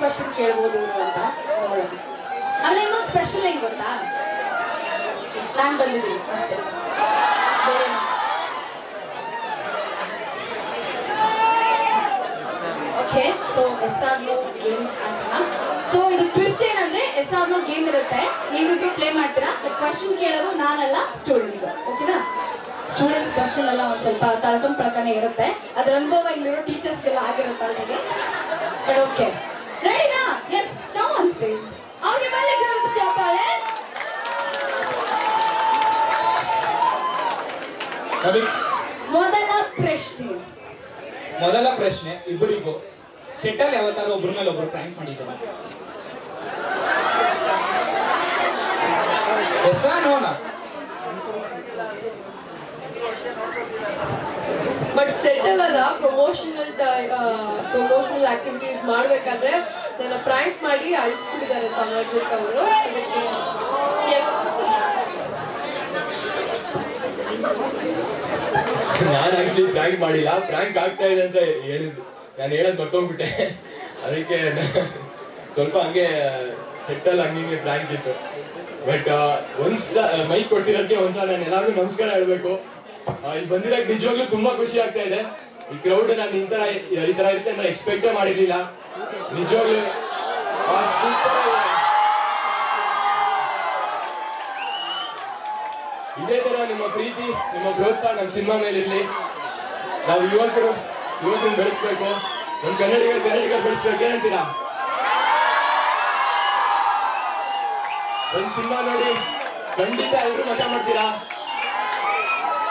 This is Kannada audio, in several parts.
ಕ್ವಶನ್ ಕೇಳ್ಬೋದು ಇವ್ರು ಅಂತ ನೋಡೋಣ. ಆಮೇಲೆ ಇನ್ನೊಂದು ಸ್ಪೆಷಲ್ ಏನು ಗೊತ್ತಾ? ನಾನು ಬಂದಿದ್ದೀನಿ ಅಷ್ಟೇ. Okay so yes or no games ಆಡ್ಸೋಣ so ಇದು ಟ್ವಿಸ್ಟ್ ಏನಂದ್ರೆ ಎಸ್ ಆರ್ ನೋ ಗೇಮ್ ಇರುತ್ತೆ. ನೀವಿಬ್ರು ಪ್ಲೇ ಮಾಡ್ತೀರಾ? ಕ್ವಶನ್ ಕೇಳೋದು ನಾನಲ್ಲ ಸ್ಟೂಡೆಂಟ್ಸ್ ಓಕೆನಾ ಸ್ಟೂಡೆಂಟ್ಸ್ ಕ್ವಶನ್ ಎಲ್ಲ ಒಂದ್ ಸ್ವಲ್ಪ ತಳ್ಕೊಂಡ್ ಪ್ರಕಾರ ಇರುತ್ತೆ. ಅದ್ರ ಅನುಭವ ಇಲ್ಲಿರೋ ಟೀಚರ್ಸ್ಗೆಲ್ಲ ಆಗಿರುತ್ತೆ ಅಲ್ಲಿಗೆ ಬಟ್ ಓಕೆ ಆನ್ ಸ್ಟೇಜ್ ಅವ್ರಿಗೆ ಚಪ್ಪಾಳೆ ಮೊದಲ ಪ್ರಶ್ನೆ. ಮೊದಲ ಪ್ರಶ್ನೆ ಇಬ್ಬರಿಗೂ. ಸೆಟ್ಟಲ್ ಯಾವತ್ತಾರು ಒಬ್ರ ಮೇಲೆ ಒಬ್ರು ಪ್ರಾಂಕ್ ಮಾಡಿದ್ದಾರೆ ಎಸ್ ನೋನ ಬಟ್ ಸೆಟಲ್ ಅಲ್ಲ ಪ್ರಮೋಷನಲ್ ಪ್ರಮೋಷನಲ್ ಆಕ್ಟಿವಿಟೀಸ್ ಮಾಡ್ಬೇಕಾದ್ರೆ ನನ್ನ ಪ್ರ್ಯಾಂಕ್ ಮಾಡಿ ಅಳಿಸ್ಬಿಟ್ಟಿದ್ದಾರೆ ಸಮಾಜಕ್ಕೆ ಅವರು. ನಾನು ಆಕ್ಚುಲಿ ಪ್ರ್ಯಾಂಕ್ ಮಾಡಿಲ್ಲ. ಪ್ರ್ಯಾಂಕ್ ಆಗ್ತಾ ಇದೆ ಅಂತ ಹೇಳಿದ್ರು ನಾನು ಹೇಳೋದು ಮರ್ತೋಗ್ಬಿಟ್ಟೆ. ಅದಕ್ಕೆ ಸ್ವಲ್ಪ ಹಂಗೆ ಸೆಟ್ಟಲ್ಲಿ ಹಂಗೆ ಪ್ರ್ಯಾಂಕ್ ಇತ್ತು. ಬಟ್ ಒಂದ್ಸ ಮೈಕ್ ಕೊಟ್ಟಿರೋದಕ್ಕೆ ಒಂದ್ಸಲ ನಾನು ಎಲ್ಲರಿಗೂ ನಮಸ್ಕಾರ ಹೇಳ್ಬೇಕು. ಇಲ್ಲಿ ಬಂದಿರೋಕೆ ನಿಜವಾಗ್ಲೂ ತುಂಬಾ ಖುಷಿ ಆಗ್ತಾ ಇದೆ. ಈ ಕ್ರೌಡ್ ನಾನು ಈ ತರ ಈ ತರ ಇರುತ್ತೆ ನಾನು ಎಕ್ಸ್ಪೆಕ್ಟೇ ಮಾಡಿರ್ಲಿಲ್ಲ. ಸೂಪರ್ ಇದೇ ತರ ನಿಮ್ಮ ಪ್ರೀತಿ, ನಿಮ್ಮ ಪ್ರೋತ್ಸಾಹ ನಮ್ಮ ಸಿನಿಮಾ ಮೇಲೆ ಇರ್ಲಿ ನಾವು ಯುವಕರು, ಯುವಕರನ್ನ ಬೆಳೆಸ್ಬೇಕು. ನಮ್ಮ ಕನ್ನಡಿಗರು ಕನ್ನಡಿಗರು ಬೆಳೆಸ್ಬೇಕು. ಏನಂತೀರಾ? ಒಂದು ಸಿನಿಮಾ ನೋಡಿ ಖಂಡಿತ ಎಲ್ಲರೂ ಮಜಾ ಮಾಡ್ತೀರಾ?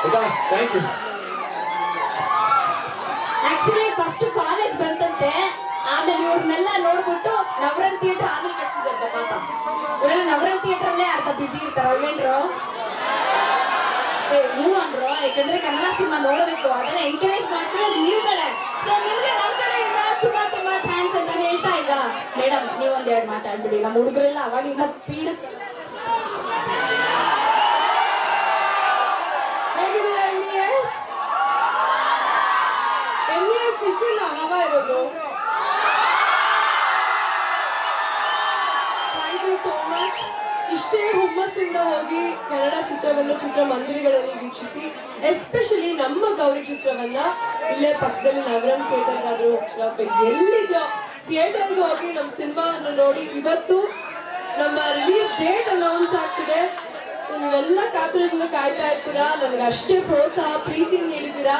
ಆಯ್ತಾ thank you actually first college ನೋಡ್ಬಿಟ್ಟು ನವರನ್ ಥಿಯೇಟರ್ ಆಮೇಲೆ ಕಳ್ಸಿದ್ರಂತೆ ಪಾಪ ಇವರೆಲ್ಲ ನವರನ್ ಥಿಯೇಟರ್ ಅಲ್ಲೇ ಅರ್ಧ ಬಿಸಿ ಇರ್ತಾರ, ಅವೇನ್ರು? ನೀವು ಅಂದ್ರು ಯಾಕಂದ್ರೆ ಕನ್ನಡ ಸಿನಿಮಾ ನೋಡಬೇಕು, ಅದನ್ನ ಎನ್ಕರೇಜ್ ಮಾಡ್ತಿರೋದು ನೀವು ಕಡೆ ಸೊ ನಿಮ್ಗೆ ನಮ್ ಕಡೆಯಿಂದ ತುಂಬಾ ತುಂಬಾ ಥ್ಯಾಂಕ್ಸ್ ಅಂತ ಹೇಳ್ತಾ ಇಲ್ಲ ಮೇಡಮ್ ನೀವೊಂದ್ ಒಂದೆರಡು ಮಾತಾಡ್ಬಿಡಿ. ನಮ್ಮ ಹುಡುಗರೆಲ್ಲ ಅವಾಗಿಂದ ಪೀಡಿಸ್ತಾರೆ ಹೇಗಿದ್ದೀರಾ M E S M E S ಇಷ್ಟೇನ ಹವಾ ಇರೋದು ಥ್ಯಾಂಕ್ ಯು ಸೋ ಮಚ್ ಇಷ್ಟೇ ಹುಮ್ಮಸ್ಸಿಂದ ಹೋಗಿ ಕನ್ನಡ ಚಿತ್ರವನ್ನು, ಚಿತ್ರಮಂದಿರಗಳಲ್ಲಿ ವೀಕ್ಷಿಸಿ ಎಸ್ಪೆಷಲಿ ನಮ್ಮ ಗೌರಿ ಚಿತ್ರವನ್ನ ಇಲ್ಲೇ ಪಕ್ಕದಲ್ಲಿ ನವರನ್ ಥಿಯೇಟರ್ಗಾದ್ರು ಎಲ್ಲಿದೆಯೋ ಥಿಯೇಟರ್ಗೆ ಹೋಗಿ ನಮ್ಮ ಸಿನಿಮಾವನ್ನು ನೋಡಿ ಇವತ್ತು ನಮ್ಮ ರಿಲೀಸ್ ಡೇಟ್ ಅನೌನ್ಸ್ ಆಗ್ತಿದೆ. ಸೊ ನೀವೆಲ್ಲ ಕಾತುರದಿಂದ ಕಾಯ್ತಾ ಇರ್ತೀರಾ? ನನಗೆ ಅಷ್ಟೇ ಪ್ರೋತ್ಸಾಹ, ಪ್ರೀತಿ ನೀಡಿದ್ದೀರಾ?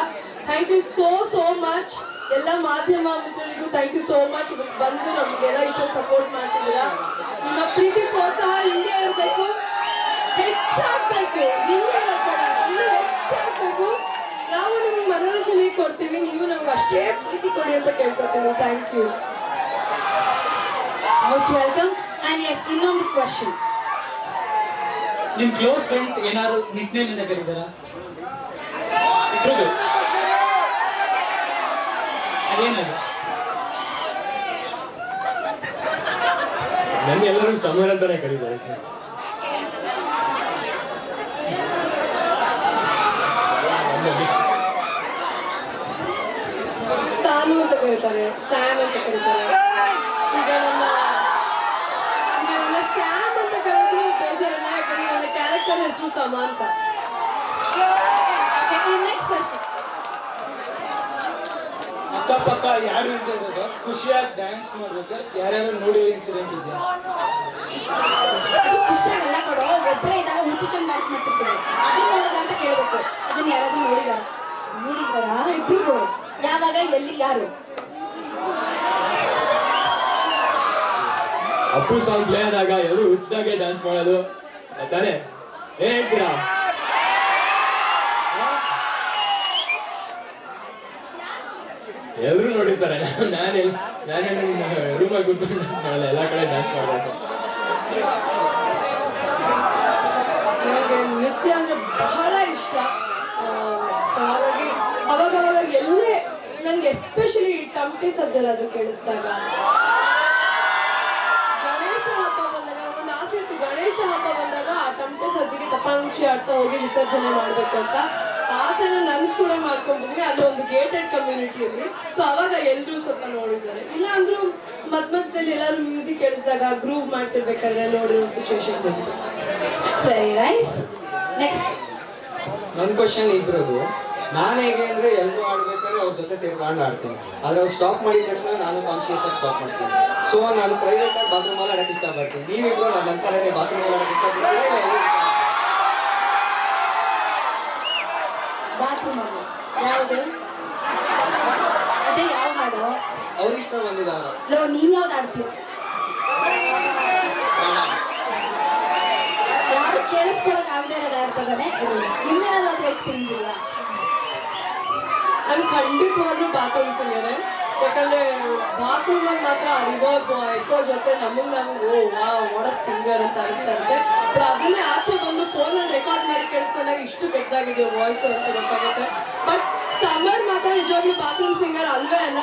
Thank you so so much ಎಲ್ಲ ಮಾಧ್ಯಮ ಮಿತ್ರರಿಗೂ ಥ್ಯಾಂಕ್ ಯು ಸೋ ಮಚ್ ಬಂದು ನಮಗೆಲ್ಲ ಇಷ್ಟೊಂದು ಸಪೋರ್ಟ್ ಮಾಡ್ತಿದ್ದೀರಾ? ನಿಮ್ಮ ಪ್ರೀತಿ ಪ್ರೋತ್ಸಾಹ ಹಿಂಗೆ ಇರಬೇಕು. ಹೆಚ್ಚಾಗ್ಬೇಕು. ನಿಮಗೆ ಇನ್ನೂ ಹೆಚ್ಚಾಗ್ಬೇಕು. ನಾವು ನಿಮ್ಗೆ ಮನೋರಂಜನೆ ಕೊಡ್ತೀವಿ. ನೀವು ನಮ್ಗೆ ಅಷ್ಟೇ ಪ್ರೀತಿ ಕೊಡಿ ಅಂತ ಕೇಳ್ಕೊತೀವಿ thank you most welcome and yes ಇನ್ನೊಂದು ಕ್ವಶನ್ ನಿಮ್ ಕ್ಲೋಸ್ ಫ್ರೆಂಡ್ಸ್ ಏನಾದ್ರು ನಿಕ್ ನೇಮ್ ಇಂದ ಕರೀತಾರ ಅದೇನದು? ನನ್ನ ಎಲ್ಲರೂ ಸಮರ ಅಂತಾನೆ ಕರೀತಾರೆ, ಸರ್. ಅಂತ ಕರೀತಾರೆ, ಸ್ಯಾಮ್ ಅಂತ ಕರೀತಾರೆ. ಈಗ ನಮ್ಮ ನನ್ನ ಸ್ಯಾಮ್ ಅಂತ ಕರೆದ್ರು ಬೇಜಾರಲ್ಲ ಯಾಕಂದ್ರೆ ಹೆಸರು ನೆಕ್ಸ್ಟ್ ಕ್ವಶನ್ ಅಕ್ಕಪಕ್ಕ ಯಾರು ಇಲ್ಲದೆ ಇದ್ದಾಗ ಖುಷಿಯಾಗಿ ಡ್ಯಾನ್ಸ್ ಮಾಡ್ಬೇಕಾದ್ರೆ ಯಾರ್ಯಾರು ನೋಡಿರೋ ಇನ್ಸಿಡೆಂಟ್ ಇದೆ. ಅದು ಖುಷಿಯಾಗಲ್ಲ ಕೊಡೋ ಒಬ್ಬರೇ ಇದ್ದಾಗ ಹುಚ್ಚು ಡ್ಯಾನ್ಸ್ ಮಾಡ್ತಿರ್ತೀವಿ ಅದನ್ನ ನೋಡೋದ ಅಂತ ಕೇಳ್ಬೇಕು. ಅದನ್ನ ಯಾರಾದ್ರೂ ನೋಡಿದಾರ? ನೋಡಿದಾರಾ? ಇಬ್ರು ಯಾವಾಗ ಎಲ್ಲಿ ಯಾರು? ಅಪ್ಪು ಸಾಂಗ್ ಪ್ಲೇ ಆದಾಗ ಎಲ್ಲರೂ ಹುಚ್ಚಿದಾಗೆ ಡ್ಯಾನ್ಸ್ ಮಾಡೋದು ತಾನೇ ಏ ಹೇಳ್ತೀರಾ? ಎಲ್ರು ನೋಡಿರ್ತಾರೆ. ನಾನೇ ನಾನೇ ನನ್ನ ರೂಮಾಗಿ ಕೂತ್ಕೊಂಡು ಎಲ್ಲಾ ಕಡೆ ಡ್ಯಾನ್ಸ್ ಮಾಡ್ಬೇಕು. ನನಗೆ ನೃತ್ಯ ಅಂದ್ರೆ ಬಹಳ ಇಷ್ಟ. ಸೊ ಅವಾಗ ಅವಾಗ ಎಲ್ಲೇ ನನ್ಗೆ ಎಸ್ಪೆಷಲಿ ಟಮಟೆ ಸದ್ದೆಲ್ಲಾದರೂ ಕೇಳಿಸಿದಾಗ. ಗಣೇಶ ಹಬ್ಬ ಬಂದಾಗ ಒಂದು ಆಸೆ ಇತ್ತು. ಗಣೇಶ ಹಬ್ಬ ಬಂದಾಗ ಆ ಟಮಟೆ ಸದ್ದಿಗೆ ಟಪಾಂಚಿ ಆಡ್ತಾ ಹೋಗಿ ವಿಸರ್ಜನೆ ಮಾಡ್ಬೇಕು ಅಂತ ಆಸೆನ ನನ್ಸ್ ಕೂಡ ಮಾಡ್ಕೊಂಡಿದ್ವಿ ಅಲ್ಲಿ ಒಂದು ಗೇಟೆಡ್ ಕಮ್ಯುನಿಟಿಯಲ್ಲಿ ಸೊ ಅವಾಗ ಎಲ್ಲರೂ ಸ್ವಲ್ಪ ನೋಡಿದ್ದಾರೆ. ಇಲ್ಲ ಅಂದ್ರೂ ಮದ್ ಮಧ್ಯದಲ್ಲಿ ಎಲ್ಲಾರು ಮ್ಯೂಸಿಕ್ ಕೇಳಿಸಿದಾಗ ಗ್ರೂವ್ ಮಾಡ್ತಿರ್ಬೇಕಾದ್ರೆ ನೋಡಿರೋ ಸಿಚುವೇಶನ್ಸ್ ಸರಿ ರೈಸ್ ನೆಕ್ಸ್ಟ್ ನನ್ನ ಕ್ವಶನ್ ಇಬ್ಬರದು ನಾನು ಹೇಗೆ ಅಂದ್ರೆ ಎಲ್ಲರೂ ಆಡ್ಬೇಕಾದ್ರೆ ಅವ್ರ ಜೊತೆ ಸೇರ್ಕೊಂಡು ಆಡ್ತೀನಿ ಆದ್ರೆ ಅವ್ರು ಸ್ಟಾಪ್ ಮಾಡಿದ ತಕ್ಷಣ ನಾನು ಕಾನ್ಶಿಯಸ್ ಆಗಿ ಸ್ಟಾಪ್ ಮಾಡ್ತೀನಿ. ಸೊ ನಾನು ಪ್ರೈವೇಟ್ ಆಗಿ ಬಾತ್ರೂಮ್ ಅಲ್ಲಿ ಆಡಕ್ಕೆ ಇಷ್ಟಪಡ್ತೀನಿ. ನೀವಿಬ್ರು ನನ್ನ ನಂತರನೇ ಬಾತ್ರೂಮ್ ಅಲ್ಲಿ ಆಡಕ್ಕೆ ಇಷ್ಟಪಡ್ತೀರಾ? ಬಾತ್ರೂಮ್ ಅಲ್ಲಿ. ಯಾವುದು? ಅದೇ ಯಾವ ಹಾಡು? ಅವ್ರಿಗೆ ಇಷ್ಟ ಬಂದಿದ್ದಾರೆ ಲೋ ನೀನ್ ಯಾವ್ದು ಆಡ್ತೀಯ ಯಾರು ಕೇಳಿಸ್ಕೊಳಕ್ ಆಗದೆ ಇರೋದು ಆಡ್ತದಾನೆ ನಿಮ್ಮೇನಾದ್ರೂ ಎಕ್ಸ್ಪೀರಿಯನ್ಸ್ ಇಲ್ಲ ನಾನು ಖಂಡಿತವಾಗ್ಲೂ ಬಾತ್ರೂಮ್ ಸಿಂಗರೆ ಯಾಕಂದ್ರೆ ಬಾತ್ರೂಮ್ ಅಲ್ಲಿ ಮಾತ್ರ ರಿವರ್ಬ್ ಎಕೋ ಜೊತೆ ನಮಗ್ ನಾವು, ಓ ವಾ ವಾಡ ಸಿಂಗರ್ ಅಂತ ಅನಿಸ್ತಾ ಬಟ್ ಅದನ್ನೇ ಆಚೆ ಬಂದು ಫೋನ್ ಅಲ್ಲಿ ರೆಕಾರ್ಡ್ ಮಾಡಿ ಕೇಳಿಸ್ಕೊಂಡಾಗ ಇಷ್ಟು ಕೆಟ್ಟದಾಗಿದೆ ವಾಯ್ಸ್ ಅಂತ ಗೊತ್ತಾಗುತ್ತೆ. ಬಟ್ ಸಮರ್ ಮಾತ್ರ ನಿಜವಾಗ್ಲೂ ಬಾತ್ರೂಮ್ ಸಿಂಗರ್ ಅಲ್ವೇ ಅಲ್ಲ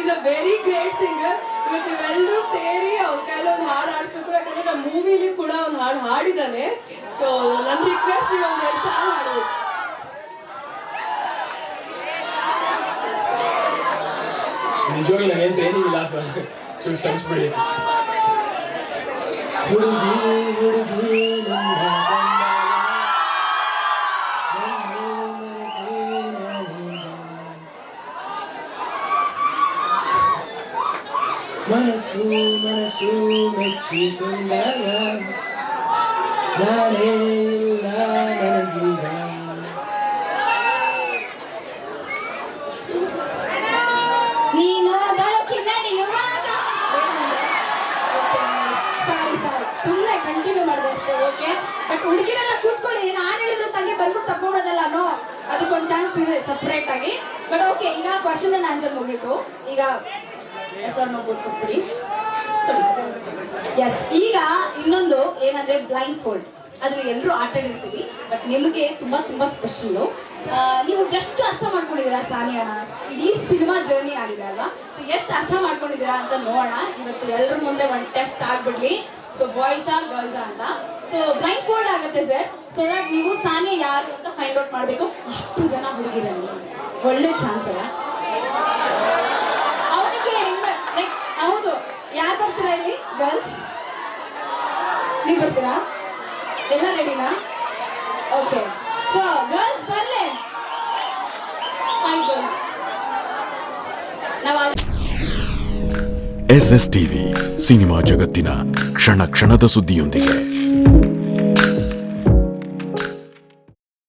is a very great singer ಇವತ್ತು ಇವೆಲ್ಲರೂ ಸೇರಿ ಅವ್ರ ಕೈಲಿ ಒಂದು ಹಾಡು ಹಾಡಿಸ್ಬೇಕು, ಯಾಕಂದ್ರೆ ನಮ್ಮ ಮೂವಿಲಿ ಕೂಡ ಅವ್ನು ಹಾಡು ಹಾಡಿದ್ದಾನೆ. ಸೊ ನನ್ನ ರಿಕ್ವೆಸ್ಟ್ ನೀವು ಒಂದು ಎರಡು ಸಾಲ ಹಾಡಬೇಕು ನಿಜವಾಗ್ಲೂ ನನಗೇನು ಟ್ರೈನಿಂಗ್ ಇಲ್ಲ ಸೊ ಚೂರು ಕ್ಷಮಿಸ್ಬಿಡಿ ಹುಡುಗಿ ಹುಡುಗಿ ನನ್ನ ಮನಸ್ಸು ಮನಸ್ಸು ಮೆಚ್ಚಿಕೊಂಡಾಗ ನಾನೇ ಇಲ್ಲ ನನಗೀಗ ನೀನು ಬೆಳಕಿನ ನಡೆಯುವಾಗ ಸಾರಿ ಸಾರಿ ಸುಮ್ಮನೆ ಕಂಟಿನ್ಯೂ ಮಾಡಿದೆ ಅಷ್ಟೇ ಓಕೆ ಬಟ್ ಹುಡುಗಿರೆಲ್ಲ ಕೂತ್ಕೊಳ್ಳಿ ನಾನು ಹೇಳಿದ್ರು ತಂಗೆ ಬಂದ್ಬಿಟ್ಟು ತಗೊಂಡೋದಲ್ಲ ನೋ ಚಾನ್ಸ್ ಇದೆ ಸಪ್ರೇಟ್ ಆಗಿ. ಬಟ್ ಓಕೆ ಈಗ ಕ್ವಶನ್ ಅಂಡ್ ಆನ್ಸರ್ ಮುಗೀತು. ಈಗ ಹೆಸರು ನೋಡ್ಬಿಟ್ಟು ಕೊಟ್ಬಿಡಿ. ಎಸ್ ಈಗ ಇನ್ನೊಂದು ಏನಂದ್ರೆ ಬ್ಲೈಂಡ್ ಫೋಲ್ಡ್ ಅದ್ರಲ್ಲಿ ಎಲ್ಲರೂ ಆಟ ಆಡಿರ್ತೀವಿ ಬಟ್ ನಿಮಗೆ ತುಂಬಾ ತುಂಬಾ ಸ್ಪೆಷಲ್ ನೀವು ಎಷ್ಟು ಅರ್ಥ ಮಾಡ್ಕೊಂಡಿದ್ದೀರಾ ಸಾನಿಯಾ ಇಡೀ ಸಿನಿಮಾ ಜರ್ನಿ ಆಗಿದೆ ಅಲ್ವಾ? ಎಷ್ಟು ಅರ್ಥ ಮಾಡ್ಕೊಂಡಿದ್ದೀರಾ ಅಂತ ನೋಡೋಣ. ಇವತ್ತು ಎಲ್ಲರ ಮುಂದೆ ಒಂದು ಟೆಸ್ಟ್ ಆಗ್ಬಿಡ್ಲಿ. ಸೊ ಬಾಯ್ಸಾ ಗರ್ಲ್ಸಾ ಅಂತ. ಸೊ ಬ್ಲೈಂಡ್ ಫೋಲ್ಡ್ ಆಗುತ್ತೆ ಸರ್ ಸೊ ದಟ್ ನೀವು ಸಾನೆ ಯಾರು ಅಂತ ಫೈಂಡ್ ಔಟ್ ಮಾಡಬೇಕು. ಇಷ್ಟು ಜನ ಹುಡುಗಿರಲ್ಲಿ ಒಳ್ಳೆ ಚಾನ್ಸ್ ಅಲ್ಲ. ಅವನಿಗೆ ಲೈಕ್ ಹೌದು. ಯಾರು ಬರ್ತೀರಾ ಇಲ್ಲಿ? ಗರ್ಲ್ಸ್ ನೀವು ಬರ್ತೀರಾ? ಎಲ್ಲ ರೆಡಿನಾ ಓಕೆ ಸೊ ಗರ್ಲ್ಸ್ ಬರ್ಲಿ. ನಾವು ಎಸ್ ಎಸ್ ಟಿವಿ ಸಿನಿಮಾ ಜಗತ್ತಿನ ಕ್ಷಣ ಕ್ಷಣದ ಸುದ್ದಿಯೊಂದಿಗೆ.